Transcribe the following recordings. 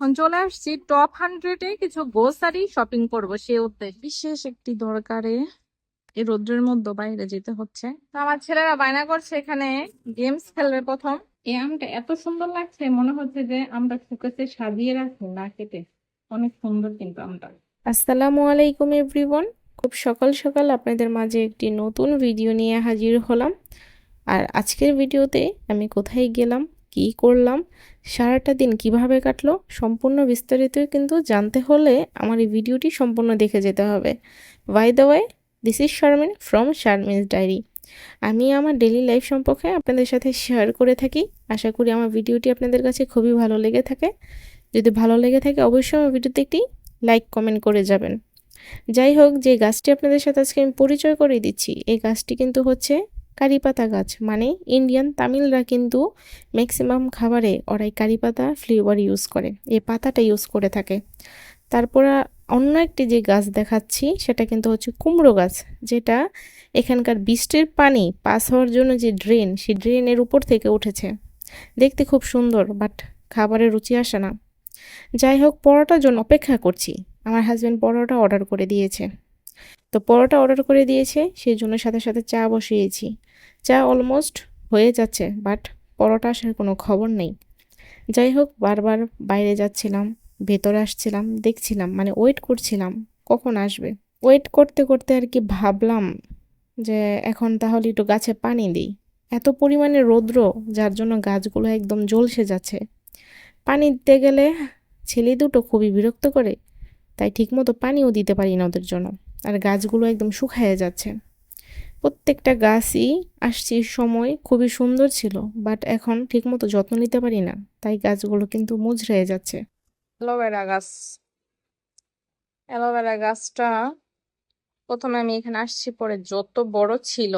এখন চলে আসছি টপ হান্ড্রেডে কিছু গ্রোসারি শপিং করব সে উদ্দেশ্যে। বিশেষ একটি দরকারে এই রোদ্রের মধ্যে বাইরে যেতে হচ্ছে। তো আমার ছেলেরা বায়না করছে এখানে গেমস খেলবে প্রথম। এই আমটা এত সুন্দর লাগছে মনে হচ্ছে যে আমরা ফুকেসে সাজিয়ে রাখি না কেটে। অনেক সুন্দর কিন্তু আমটা। আসসালামু আলাইকুম এভরিওয়ান খুব সকাল সকাল আপনাদের মাঝে একটি নতুন ভিডিও নিয়ে হাজির হলাম। আর আজকের ভিডিওতে আমি কোথায় গেলাম? কি করলাম? সারাটা দিন কীভাবে কাটলো? সম্পূর্ণ বিস্তারিত কিন্তু জানতে হলে আমার এই ভিডিওটি সম্পূর্ণ দেখে যেতে হবে। By the way this is Sharmin from Sharmin's diary আমি আমার ডেলি লাইফ সম্পর্কে আপনাদের সাথে শেয়ার করে থাকি। আশা করি আমার ভিডিওটি আপনাদের কাছে খুবই ভালো লেগে থাকে। যদি ভালো লেগে থাকে, অবশ্যই আমার ভিডিওতে একটি লাইক কমেন্ট করে যাবেন। যাই হোক, যে গাছটি আপনাদের সাথে আজকে আমি পরিচয় করে দিচ্ছি, এই গাছটি কিন্তু হচ্ছে কারি পাতা গাছ। মানে ইন্ডিয়ান তামিলরা কিন্তু ম্যাক্সিমাম খাবারে ওরাই কারি পাতা ফ্লেভার ইউজ করে। এই পাতাটা ইউজ করে থাকে। তারপর অন্য একটি যে গাছ দেখাচ্ছি, সেটা কিন্তু হচ্ছে কুমড়ো গাছ, যেটা এখানকার বৃষ্টির পানি পাস হওয়ার জন্য যে ড্রেন সেই ড্রেনের উপর থেকে উঠেছে। দেখতে খুব সুন্দর বাট খাবারের রুচি আসে না। যাই হোক, পরোটার জন্য অপেক্ষা করছি। আমার হাজব্যান্ড পরোটা অর্ডার করে দিয়েছে। তো পরোটা অর্ডার করে দিয়েছে সেই জন্য সাথে সাথে চা বসিয়েছি। চা অলমোস্ট হয়ে যাচ্ছে বাট পরোটা আসার কোনো খবর নেই। যাই হোক, বারবার বাইরে যাচ্ছিলাম, ভেতরে আসছিলাম, দেখছিলাম মানে ওয়েট করছিলাম, কখন আসবে? ওয়েট করতে করতে আর কি ভাবলাম যে এখন তাহলে একটু গাছে পানি দিই। এত পরিমাণে রৌদ্র, যার জন্য গাছগুলো একদম ঝলসে যাচ্ছে। পানি দিতে গেলে ছেলে দুটো খুবই বিরক্ত করে, তাই ঠিকমতো পানিও দিতে পারি না ওদের জন্য। আর গাছগুলো একদম শুকায় যাচ্ছে। প্রত্যেকটা গাছই আসছি সময় খুবই সুন্দর ছিল বাট এখন ঠিকমতো যত্ন নিতে পারি না, তাই গাছগুলো কিন্তু মুজড়ে যাচ্ছে। অ্যালোভেরা গাছ। অ্যালোভেরা গাছটা প্রথমে আমি এখানে আসছি পরে যত বড় ছিল,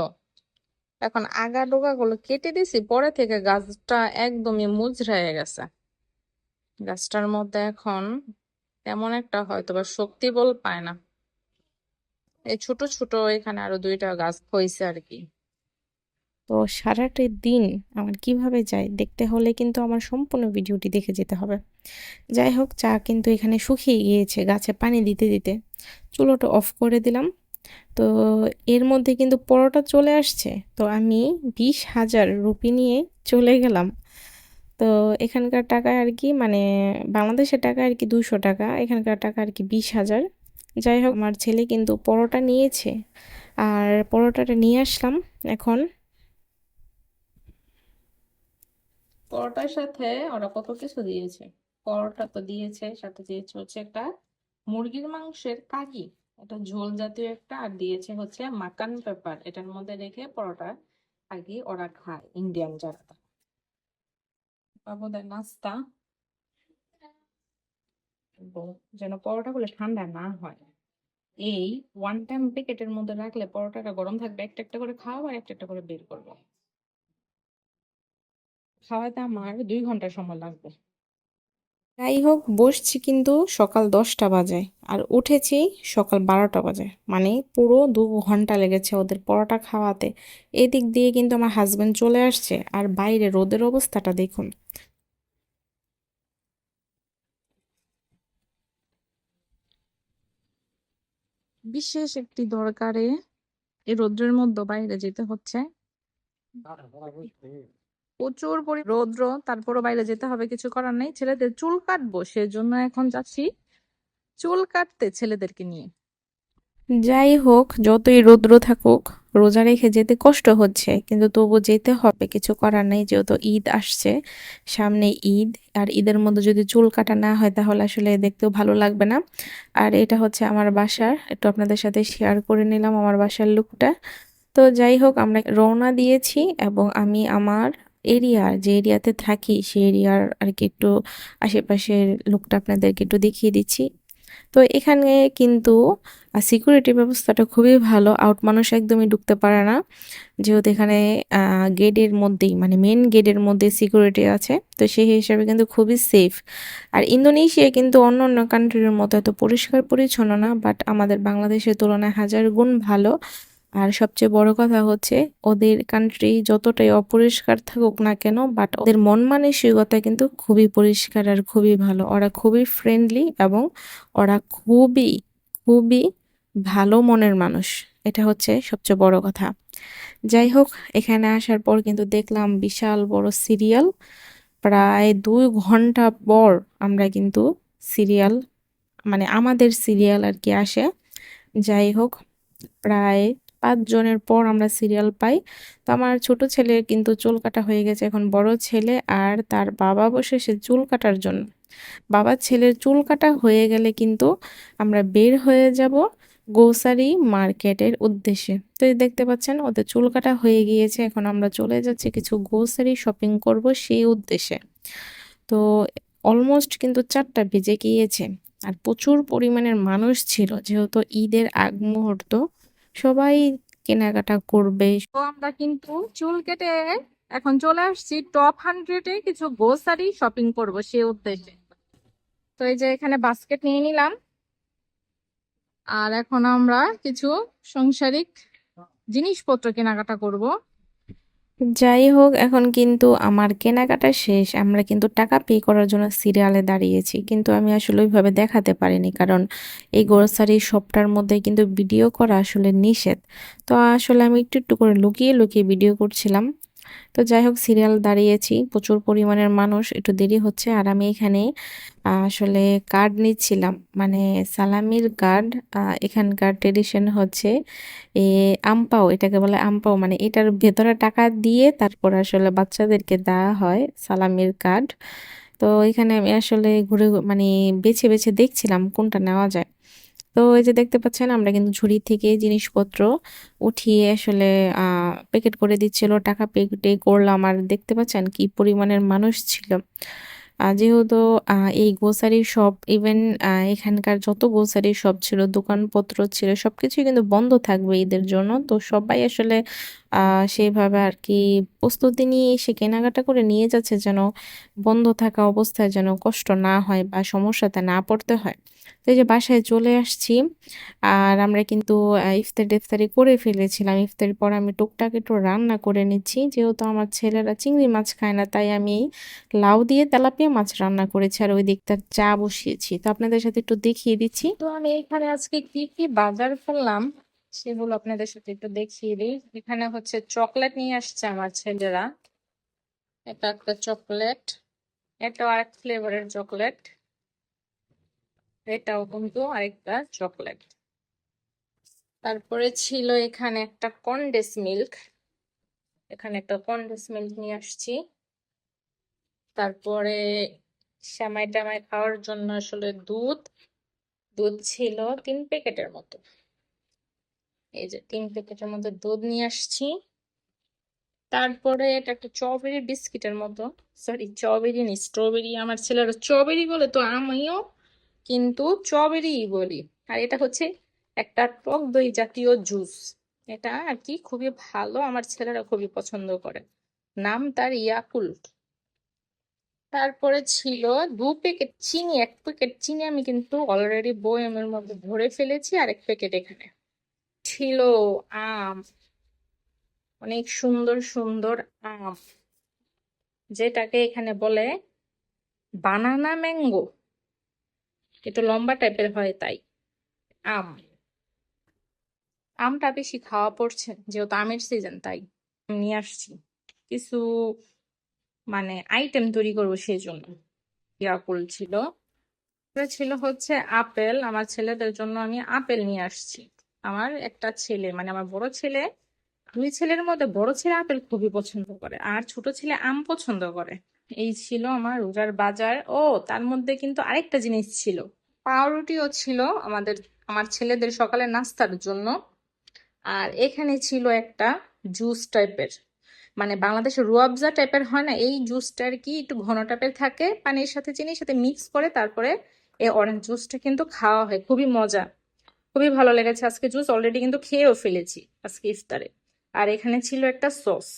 এখন আগা ডোগা গুলো কেটে দিছি, পরে থেকে গাছটা একদমই মুজড়ায় গেছে। গাছটার মধ্যে এখন তেমন একটা হয়তো বা শক্তি বল পায় না। এই ছোট ছোট এখানে আরও দুইটা গাছ হয়েছে আর কি। তো সারাটা দিন আমার কীভাবে যায় দেখতে হলে কিন্তু আমার সম্পূর্ণ ভিডিওটি দেখে যেতে হবে। যাই হোক, চা কিন্তু এখানে শুকিয়ে গিয়েছে গাছে পানি দিতে দিতে। চুলোটা অফ করে দিলাম। তো এর মধ্যে কিন্তু পরোটা চলে আসছে। তো আমি বিশ হাজার রুপি নিয়ে চলে গেলাম। তো এখানকার টাকা আর কি মানে বাংলাদেশের টাকা আর কি দুশো টাকা, এখানকার টাকা আর কি বিশ হাজার। যাই হোক, আমার ছেলে কিন্তু পরোটা নিয়েছে। আর পরোটাটা নিয়ে আসলাম এখন। পরোটার সাথে ওরা কত কিছু দিয়েছে? পরোটা তো দিয়েছে, সাথে দিয়েছে হচ্ছে একটা মুরগির মাংসের কারি এটা ঝোল জাতীয় একটা, আর দিয়েছে হচ্ছে মাকান পেপার। এটার মধ্যে রেখে পরোটা কি ওরা খায়, ইন্ডিয়ান যারা। বাবুদের নাস্তা। এবং যেন পরোটাগুলো ঠান্ডা না হয়। এই ওয়ান টাইম প্যাকেটের মধ্যে রাখলে পরোটাটা গরম থাকবে, একটা একটা করে খাওয়া আর একটা একটা করে বের করব। খাওয়াতে আমার দুই ঘণ্টা সময় লাগবে। যাই হোক, বসছি কিন্তু সকাল দশটা বাজে আর উঠেছি সকাল বারোটা বাজে। মানে পুরো দু ঘণ্টা লেগেছে ওদের পরোটা খাওয়াতে। এদিক দিয়ে কিন্তু আমার হাজব্যান্ড চলে আসছে আর বাইরে রোদের অবস্থাটা দেখুন। বিশেষ একটি দরকারে এই রৌদ্রের মধ্যে বাইরে যেতে হচ্ছে। প্রচুর পরি, রৌদ্র, তারপরও বাইরে যেতে হবে, কিছু করার নেই। ছেলেদের চুল কাটবো, সেজন্য এখন যাচ্ছি চুল কাটতে ছেলেদেরকে নিয়ে। যাই হোক, যতই রৌদ্র থাকুক, রোজা রেখে যেতে কষ্ট হচ্ছে, কিন্তু তবু যেতে হবে। কিছু করার নেই, যেহেতু ঈদ আসছে, সামনে ঈদ, আর ঈদের মধ্যে যদি চুল কাটা না হয়, তাহলে আসলে দেখতেও ভালো লাগবে না। আর এটা হচ্ছে আমার বাসার, একটু আপনাদের সাথে শেয়ার করে নিলাম আমার বাসার লুকটা তো যাই হোক, আমরা রওনা দিয়েছি, এবং আমি আমার এরিয়ার যে এরিয়াতে থাকি, সেই এরিয়ার আর কি একটু আশেপাশের লুকটা আপনাদেরকে একটু দেখিয়ে দিচ্ছি। তো এখানে কিন্তু সিকিউরিটি ব্যবস্থাটা খুবই ভালো। আউট মানুষ একদমই ঢুকতে পারে না। যেহেতু এখানে গেটের মধ্যেই মানে মেন গেটের মধ্যে সিকিউরিটি আছে, তো সেই হিসাবে কিন্তু খুবই সেফ আর ইন্দোনেশিয়া কিন্তু অন্য অন্য কান্ট্রির মতো এত পরিষ্কার পরিচ্ছন্ন না বাট আমাদের বাংলাদেশের তুলনায় হাজার গুণ ভালো। আর সবচেয়ে বড় কথা হচ্ছে, ওদের কান্ট্রি যতটাই অপরিষ্কার থাকুক না কেন বাট ওদের মন মানসিকতা কিন্তু খুবই পরিষ্কার আর খুবই ভালো। ওরা খুবই ফ্রেন্ডলি এবং ওরা খুবই খুবই ভালো মনের মানুষ। এটা হচ্ছে সবচেয়ে বড় কথা। যাই হোক, এখানে আসার পর কিন্তু দেখলাম বিশাল বড় সিরিয়াল প্রায় দুই ঘণ্টা পর আমরা কিন্তু সিরিয়াল মানে আমাদের সিরিয়াল আর কি আসে। যাই হোক, প্রায় পাঁচজনের পর আমরা সিরিয়াল পাই। তো আমার ছোট ছেলের কিন্তু চুল কাটা হয়ে গেছে, এখন বড় ছেলে আর তার বাবা বসেছে চুল কাটার জন্য। বাবার ছেলের চুল কাটা হয়ে গেলে কিন্তু আমরা বের হয়ে যাব গ্রোসারি মার্কেটের উদ্দেশ্যে। তো এই দেখতে পাচ্ছেন, ওদের চুল কাটা হয়ে গিয়েছে, এখন আমরা চলে যাচ্ছি কিছু গ্রোসারি শপিং করব সেই উদ্দেশ্যে। তো অলমোস্ট কিন্তু চারটা বেজে গিয়েছে আর প্রচুর পরিমাণের মানুষ ছিল, যেহেতু ঈদের আগ মুহূর্ত। সবাই কেনাকাটা করবে। তো আমরা কিন্তু চুল কেটে এখন চলে আসছি টপ হান্ড্রেড এ কিছু গ্রোসারি শপিং করব সে উদ্দেশ্যে। তো এই যে এখানে বাস্কেট নিয়ে নিলাম। আর এখন আমরা কিছু সংসারিক জিনিসপত্র কেনাকাটা করব। যাই হোক, এখন কিন্তু আমার কেনাকাটা শেষ। আমরা কিন্তু টাকা পে করার জন্য সিরিয়ালে দাঁড়িয়েছি। কিন্তু আমি আসলে ওইভাবে দেখাতে পারিনি। কারণ এই গ্রোসারি শপটার মধ্যে কিন্তু ভিডিও করা আসলে নিষেধ। তো আসলে আমি একটু একটু করে লুকিয়ে লুকিয়ে ভিডিও করছিলাম। তো যাই হোক সিরিয়াল দাঁড়িয়েছি। প্রচুর পরিমাণের মানুষ, একটু দেরি হচ্ছে। আর আমি এখানে আসলে কার্ড নিচ্ছিলাম। মানে সালামির কার্ড এখানকার ট্রেডিশন হচ্ছে এ, আমপাও, এটাকে বলে আমপাও। মানে এটার ভেতরে টাকা দিয়ে তারপর আসলে বাচ্চাদেরকে দেওয়া হয় সালামির কার্ড তো এখানে আমি আসলে ঘুরে মানে বেছে বেছে দেখছিলাম কোনটা নেওয়া যায়। তো এই যে দেখতে পাচ্ছেন, আমরা কিন্তু ঝুড়ি থেকে জিনিসপত্র উঠিয়ে আসলে প্যাকেট করে দিচ্ছিল, টাকা পেটে করলাম। আর দেখতে পাচ্ছেন কি পরিমাণের মানুষ ছিল। যেহেতু এই গ্রোসারি শপ ইভেন এখানকার যত গ্রোসারি শপ ছিল, দোকানপত্র ছিল সব কিছুই কিন্তু বন্ধ থাকবে ঈদের জন্য। তো সবাই আসলে সেইভাবে আর কি প্রস্তুতি নিয়ে এসে কেনাকাটা করে নিয়ে যাচ্ছে যেন বন্ধ থাকা অবস্থায় যেন কষ্ট না হয় বা সমস্যাতে না পড়তে হয়। তো এই যে বাসায় চলে আসছি। আর আমরা কিন্তু ইফতার টিফতারি করে ফেলেছিলাম। ইফতারির পর আমি টুকটাক একটু রান্না করে নিচ্ছি। যেহেতু আমার ছেলেরা চিংড়ি মাছ খায় না, তাই আমি লাউ দিয়ে তেলাপিয়া মাছ রান্না করেছি আর ওই দিকটার চা বসিয়েছি। তো আপনাদের সাথে একটু দেখিয়ে দিচ্ছি। তো আমি এখানে আজকে কি কি বাজার করলাম সেগুলো আপনাদের সাথে একটু দেখিয়ে দিই। এখানে হচ্ছে চকলেট নিয়ে আসছে আমার ছেলেরা। এটা একটা চকলেট। এটাও আরেক ফ্লেভারের চকলেট। এটাও কিন্তু আরেকটা চকলেট। তারপরে ছিল এখানে একটা কন্ডেন্স মিল্ক। এখানে একটা কন্ডেন্স মিল্ক নিয়ে আসছি। তারপরে শ্যামাই টামাই খাওয়ার জন্য আসলে দুধ। দুধ ছিল তিন প্যাকেটের মতো। এই যে তিন প্যাকেটের মতো দুধ নিয়ে আসছি। তারপরে এটা একটা চবেরি বিস্কিটের মতো। সরি চবেরি নেই স্ট্রবেরি আমার ছেলেরা চবেরি বলে তো আমিও কিন্তু চবেরি বলি। আর এটা হচ্ছে একটা টক দই জাতীয় জুস। এটা আর কি খুবই ভালো, আমার ছেলেরা খুবই পছন্দ করে। নাম তার ইয়াকুল্ট তারপরে ছিল দু প্যাকেট চিনি, এক প্যাকেট চিনি আমি কিন্তু অলরেডি বয়মের মধ্যে ভরে ফেলেছি আর এক প্যাকেট এখানে। ছিল আম, অনেক সুন্দর সুন্দর আম, যেটাকে এখানে বলে বানানা ম্যাঙ্গো। একটু লম্বা টাইপের হয় তাই। আম। আমটা বেশি খাওয়া পড়ছে, যেহেতু আমের সিজন তাই। নিয়ে আসছি। কিছু মানে আইটেম তৈরি করব সেই জন্য ইয়াকুল ছিল ছিল হচ্ছে আপেল। আমার ছেলেদের জন্য আমি আপেল নিয়ে আসছি। আমার একটা ছেলে মানে আমার বড় ছেলে, দুই ছেলের মধ্যে বড় ছেলে আপেল খুবই পছন্দ করে, আর ছোট ছেলে আম পছন্দ করে। এই ছিল আমার রোজার বাজার। ও, তার মধ্যে কিন্তু আরেকটা জিনিস ছিল। পাউরুটিও ছিল আমাদের, আমার ছেলেদের সকালে নাস্তার জন্য। আর এখানে ছিল একটা জুস টাইপের। মানে বাংলাদেশের রুয়াবজা টাইপের হয় না, এই জুসটা আর কি একটু ঘন টাইপের থাকে, পানির সাথে চিনির সাথে মিক্স করে তারপরে এই অরেঞ্জ জুসটা কিন্তু খাওয়া হয়। খুবই মজা। খুবই ভালো লেগেছে আজকে জুস। অলরেডি কিন্তু খেয়েও ফেলেছি আজকে ইফতারে। আর এখানে ছিল একটা সস।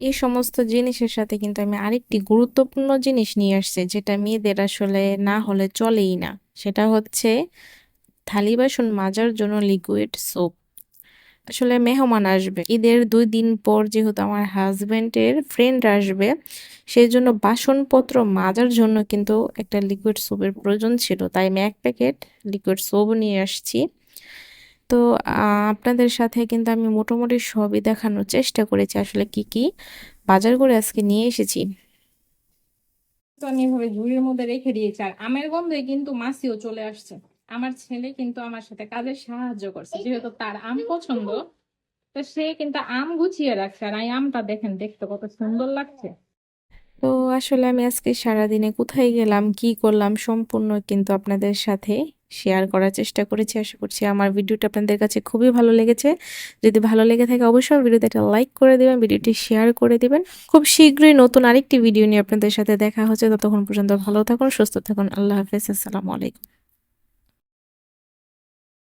এই সমস্ত জিনিসের সাথে কিন্তু আমি আরেকটি গুরুত্বপূর্ণ জিনিস নিয়ে আসছি, যেটা মেয়েদের আসলে না হলে চলেই না। সেটা হচ্ছে থালি বাসন মাজার জন্য লিকুইড সোপ আসলে মেহমান আসবে, ঈদের দুই দিন পর যেহেতু আমার হাজবেন্ডের ফ্রেন্ড আসবে সেই জন্য বাসনপত্র মাজার জন্য কিন্তু একটা লিকুইড সোপের প্রয়োজন ছিল। তাই আমি এক প্যাকেট লিকুইড সোপ নিয়ে আসছি। তো আপনাদের সাথে কিন্তু আমি মোটামুটি সবই দেখানোর চেষ্টা করেছি। আসলে কি কি বাজার করে আজকে নিয়ে এসেছি। তো আমি এভাবে ঝুড়ির মধ্যে রেখে দিয়েছি। আর আমের গন্ধে কিন্তু মাছিও চলে আসছে। আমার ছেলে কিন্তু আমার সাথে কাজে সাহায্য করছে। যেহেতু তার আম পছন্দ তো সে কিন্তু আম গুছিয়ে রাখছে। আর এই আমটা দেখেন দেখতে কত সুন্দর লাগছে। তো আসলে আমি আজকে সারাদিনে কোথায় গেলাম কি করলাম সম্পূর্ণ কিন্তু আপনাদের সাথে শেয়ার করার চেষ্টা করেছি। আশা করছি আমার ভিডিওটা আপনাদের কাছে খুবই ভালো লেগেছে। যদি ভালো লেগে থাকে অবশ্যই ভিডিওতে একটা লাইক করে দেবেন, ভিডিওটি শেয়ার করে দেবেন। খুব শীঘ্রই নতুন আরেকটি ভিডিও নিয়ে আপনাদের সাথে দেখা হচ্ছে। ততক্ষণ পর্যন্ত ভালো থাকুন, সুস্থ থাকুন। আল্লাহ হাফেজ। আসসালামু আলাইকুম।